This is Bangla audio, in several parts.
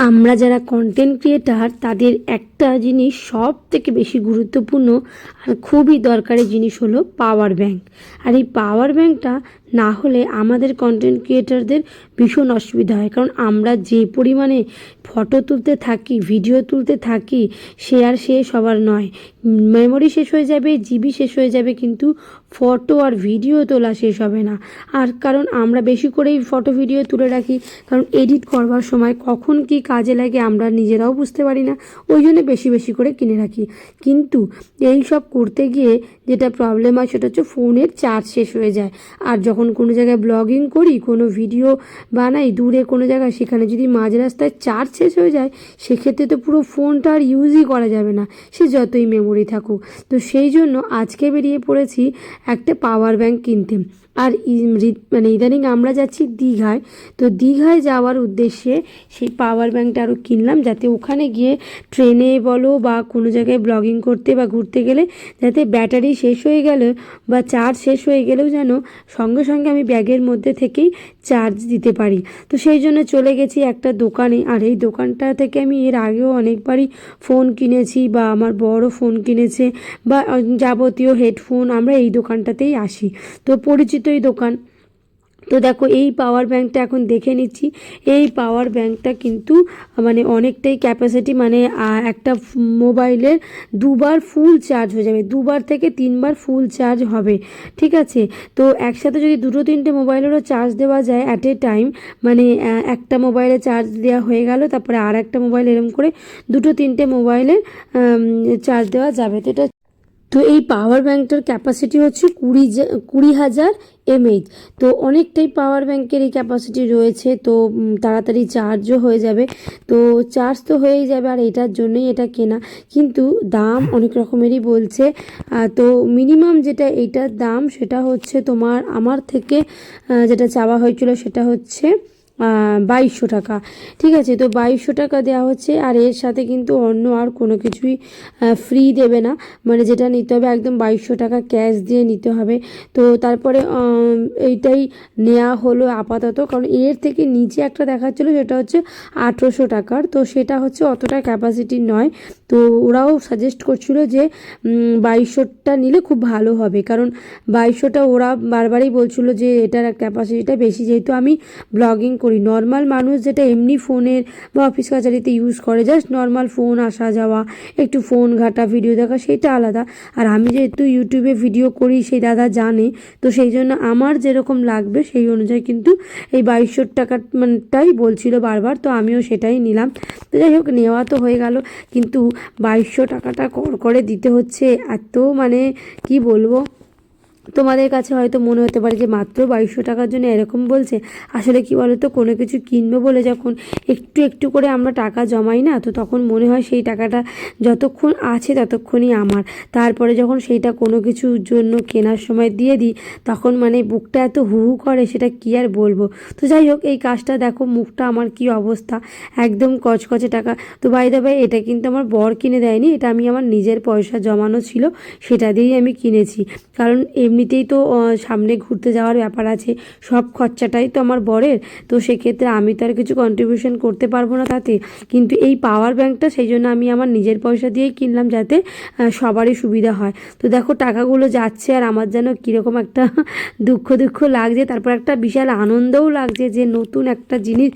আমরা যারা কন্টেন্ট ক্রিয়েটার তাদের একটা জিনিস সব থেকে বেশি গুরুত্বপূর্ণ আর খুবই দরকারি জিনিস হলো পাওয়ার ব্যাংক আর এই পাওয়ার ব্যাংকটা না হলে আমাদের কন্টেন্ট ক্রিয়েটারদের ভীষণ অসুবিধা হয়। কারণ আমরা যে পরিমাণে ফটো তুলতে থাকি ভিডিও তুলতে থাকি, সে আর সে সবার নয়। মেমোরি শেষ হয়ে যাবে জিবি শেষ হয়ে যাবে, কিন্তু ফটো আর ভিডিও তোলা শেষ হবে না। আর কারণ আমরা বেশি করেই ফটো ভিডিও তুলে রাখি, কারণ এডিট করবার সময় কখন কি কাজে লাগে আমরা নিজেরাও বুঝতে পারি না, ওই জন্য বেশি বেশি করে কিনে রাখি। কিন্তু এই সব করতে গিয়ে যেটা প্রবলেম হয়, সেটা হচ্ছে ফোনের চার্জ শেষ হয়ে যায়। আর যখন কোনো জায়গায় ব্লগিং করি, কোনো ভিডিও বানাই, দূরে কোনো জায়গায়, সেখানে যদি মাঝ রাস্তায় চার্জ শেষ হয়ে যায়, সেক্ষেত্রে তো পুরো ফোনটা আর ইউজই করা যাবে না। সে যতই মেমোরি থাকুক। তো সেই জন্য আজকে বেরিয়ে পড়েছি একটা পাওয়ার ব্যাংক কিনতে। আর মানে ইদানিং আমরা যাচ্ছি দীঘায়। তো দীঘায় যাওয়ার উদ্দেশ্যে সেই পাওয়ার ব্যাংকটা আরও কিনলাম, যাতে ওখানে গিয়ে ট্রেনে বলো বা কোনো জায়গায় ব্লগিং করতে বা ঘুরতে গেলে, যাতে ব্যাটারি শেষ হয়ে গেলে বা চার্জ শেষ হয়ে গেলেও যেন সঙ্গে সঙ্গে আমি ব্যাগের মধ্যে থেকেই চার্জ দিতে পারি। তো সেই জন্য চলে গেছি একটা দোকানে। আর এই দোকানটা থেকে আমি এর আগেও অনেকবারই ফোন কিনেছি বা আমার বড় ফোন কিনেছে বা যাবতীয় হেডফোন আমরা এই দোকানটাতেই আসি। তো পরিচিত এই দোকান তো দেখো, এই পাওয়ার ব্যাংকটা এখন দেখে নিচ্ছি। এই পাওয়ার ব্যাংকটা কিন্তু মানে অনেকটাই ক্যাপাসিটি মানে একটা মোবাইলের দুবার ফুল চার্জ হয়ে যাবে। দুবার থেকে তিনবার ফুল চার্জ হবে, ঠিক আছে? তো একসাথে যদি দুটো তিনটে মোবাইলেরও চার্জ দেওয়া যায় অ্যাট এ টাইম মানে একটা মোবাইলে চার্জ দেওয়া হয়ে গেল, তারপরে আর একটা মোবাইল এরম করে দুটো তিনটে মোবাইলের চার্জ দেওয়া যাবে। তো এটা তো এই পাওয়ার ব্যাঙ্কটার ক্যাপাসিটি হচ্ছে কুড়ি কুড়ি হাজার এমএইচ তো অনেকটাই পাওয়ার ব্যাঙ্কের এই ক্যাপাসিটি রয়েছে, তো তাড়াতাড়ি চার্জও হয়ে যাবে। তো চার্জ তো হয়েই যাবে আর এটার জন্যই এটা কেনা। কিন্তু দাম অনেক রকমেরই বলছে। তো মিনিমাম যেটা এইটার দাম সেটা হচ্ছে তোমার, আমার থেকে যেটা চাওয়া হয়েছিল সেটা হচ্ছে বাইশশো টাকা। ঠিক আছে, তো বাইশশো টাকা দেওয়া হচ্ছে, আর এর সাথে কিন্তু অন্য আর কোনো কিছুই ফ্রি দেবে না। মানে যেটা নিতে হবে একদম বাইশশো টাকা ক্যাশ দিয়ে নিতে হবে। তো তারপরে এইটাই নেওয়া হলো আপাতত। কারণ এর থেকে নিচে একটা দেখাচ্ছিলো সেটা হচ্ছে আঠেরোশো টাকার। তো সেটা হচ্ছে অতটা ক্যাপাসিটি নয়। তো ওরাও সাজেস্ট করছিল যে বাইশশোটা নিলে খুব ভালো হবে। কারণ বাইশশোটা ওরা বারবারই বলছিল যে এটার ক্যাপাসিটিটা বেশি। যেহেতু আমি ব্লগিং করি নর্মাল মানুষ যেটা এমনি ফোনের বা অফিস কাছারিতে ইউজ করে জাস্ট নর্মাল ফোন আসা যাওয়া, একটু ফোন ঘাটা ভিডিও দেখা, সেটা আলাদা। আর আমি যেহেতু ইউটিউবে ভিডিও করি, সেই দাদা জানে, তো সেই জন্য আমার যেরকম লাগবে, সেই অনুযায়ী কিন্তু এই বাইশশো টাকার মানটাই বলছিল বারবার, তো আমিও সেটাই নিলাম। তো যাই হোক, নেওয়া তো হয়ে গেল। কিন্তু বাইশশো টাকাটা কর করে দিতে হচ্ছে, এত মানে কি বলব? তোমাদের কাছে হয়তো মনে হতে পারে যে, মাত্র বাইশশো টাকার জন্য এরকম বলছে? আসলে কি বলতো, কোনো কিছু কিনবো বলে যখন একটু একটু করে আমরা টাকা জমাই না, তো তখন মনে হয় সেই টাকাটা যতক্ষণ আছে ততক্ষণই আমার। তারপরে যখন সেইটা কোনো কিছুর জন্য কেনার সময় দিয়ে দিই, তখন মানে বুকটা এত হু হু করে, সেটা কি আর বলব? তো যাই হোক, এই কাজটা দেখো, মুখটা আমার কি অবস্থা। একদম কচকচে টাকা। তো বাই দা ভাই এটা কিন্তু আমার বর কিনে দেয়নি, এটা আমি আমার নিজের পয়সা জমানো ছিল, সেটা দিয়েই আমি কিনেছি। কারণ এমনিতেই তো সামনে ঘুরতে যাওয়ার ব্যাপার আছে, সব খরচাটাই তো আমার বরের। তো সেক্ষেত্রে আমি তো আর কিছু কন্ট্রিবিউশন করতে পারব না তাতে। কিন্তু এই পাওয়ার ব্যাংকটা সেই জন্য আমি আমার নিজের পয়সা দিয়েই কিনলাম যাতে সবারই সুবিধা হয়। তো দেখো টাকাগুলো যাচ্ছে আর আমার যেন কীরকম একটা দুঃখ দুঃখ লাগছে। তারপর একটা বিশাল আনন্দও লাগছে যে নতুন একটা জিনিস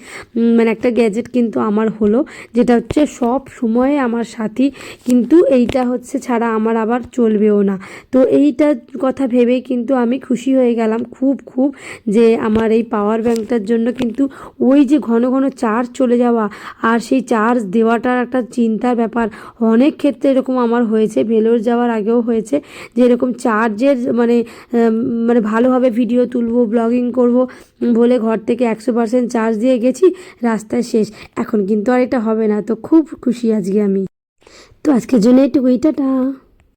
মানে একটা গ্যাজেট কিন্তু আমার হলো, যেটা হচ্ছে সব সময়ে আমার সাথী। কিন্তু এইটা হচ্ছে ছাড়া আমার আবার চলবেও না। তো এইটার কথা ভেবেই কিন্তু আমি খুশি হয়ে গেলাম খুব খুব যে আমার এই পাওয়ার ব্যাংকটার জন্য কিন্তু ওই যে ঘন ঘন চার্জ চলে যাওয়া আর সেই চার্জ দেওয়াটার একটা চিন্তার ব্যাপার। অনেক ক্ষেত্রে এরকম আমার হয়েছে ভেলোর যাওয়ার আগেও হয়েছে যে এরকম চার্জের মানে মানে ভালোভাবে ভিডিও তুলবো ব্লগিং করব বলে ঘর থেকে একশো পার্সেন্ট চার্জ দিয়ে গেছি, রাস্তায় শেষ। এখন কিন্তু আর এটা হবে না, তো খুব খুশি আজকে আমি। তো আজকের জন্য একটু টাটা।